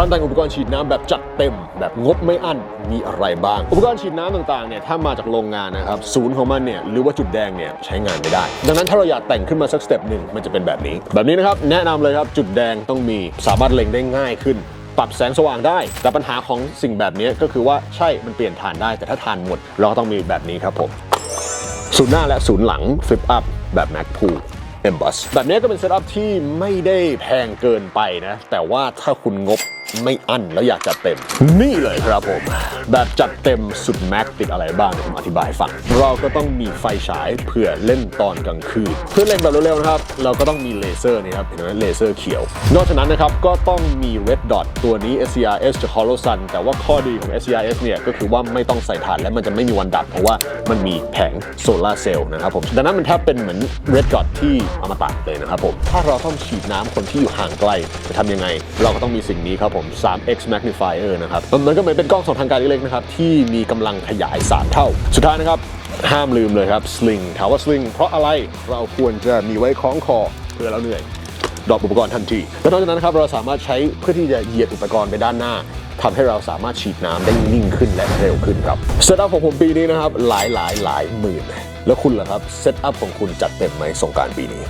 การแต่งอุปกรณ์ฉีดน้ำแบบจัดเต็ม แบบงบไม่อั้นมีอะไรบ้าง อุปกรณ์ฉีดน้ำต่างๆเนี่ยถ้ามาจากโรงงานนะครับศูนย์ของมันเนี่ยหรือว่าจุดแดงเนี่ยใช้งานไม่ได้ ดังนั้นถ้าเราอยากแต่งขึ้นมาสักสเต็ปหนึ่งมันจะเป็นแบบนี้ แบบนี้นะครับแนะนำเลยครับจุดแดงต้องมีสามารถเล็งได้ง่ายขึ้นปรับแสงสว่างได้ แต่ปัญหาของสิ่งแบบนี้ก็คือว่าใช่มันเปลี่ยนฐานได้ แต่ถ้าฐานหมดเราก็ต้องมีแบบนี้ครับผมศูนย์หน้าและศูนย์หลังฟลิปอัพแบบ Mac p o o M Bus แบบนี้ก็เป็นเซตอัพที่ไม่ได้แพงเกินไปนะ แต่ว่าถ้าคุณงบ ไม่อั้นแล้วอยากจัดเต็ม นี่เลยครับผม แบบจัดเต็มสุดแม็กติดอะไรบ้างเดี๋ยวผมอธิบายให้ฟัง เราก็ต้องมีไฟฉายเผื่อเล่นตอนกลางคืนเพื่อเล่นแบบเร็วๆนะครับ เราก็ต้องมีเลเซอร์นี่ครับเห็นไหมเลเซอร์เขียว นอกจากนั้นนะครับก็ต้องมี Red Dot ตัวนี้ SCRS จะ Hollow Sun แต่ว่าข้อดีของ SCRS เนี่ยก็คือว่าไม่ต้องใส่ถ่านและมันจะไม่มีวันดับ เพราะว่ามันมีแผงโซลาร์เซลล์นะครับผมดังนั้นมันแทบเป็นเหมือน Red Dot ที่อมตะเลยนะครับผมถ้าเราต้องฉีดน้ำคนที่อยู่ห่างไกลจะทำยังไง เราก็ต้องมีสิ่งนี้ครับผม 3x magnifier นะครับมันก็เหมือนเป็นกล้องสองทางการเล็กๆนะครับที่มีกำลังขยาย 3 เท่า สุดท้ายนะครับ ห้ามลืมเลยครับ sling ถามว่า sling เพราะอะไรเราควรจะมีไว้คล้องคอเพื่อเราเหนื่อยดรอปอุปกรณ์ทันทีและนอกจากนั้นนะครับเราสามารถใช้เพื่อที่จะเหยียดอุปกรณ์ไปด้านหน้าทำให้เราสามารถฉีดน้ำได้นิ่งขึ้นและเร็วขึ้นครับเซตอัพของผมปีนี้นะครับหลายหลายหลายหมื่น แล้วคุณล่ะครับเซตอัพของคุณจัดเต็มไหมสงการปีนี้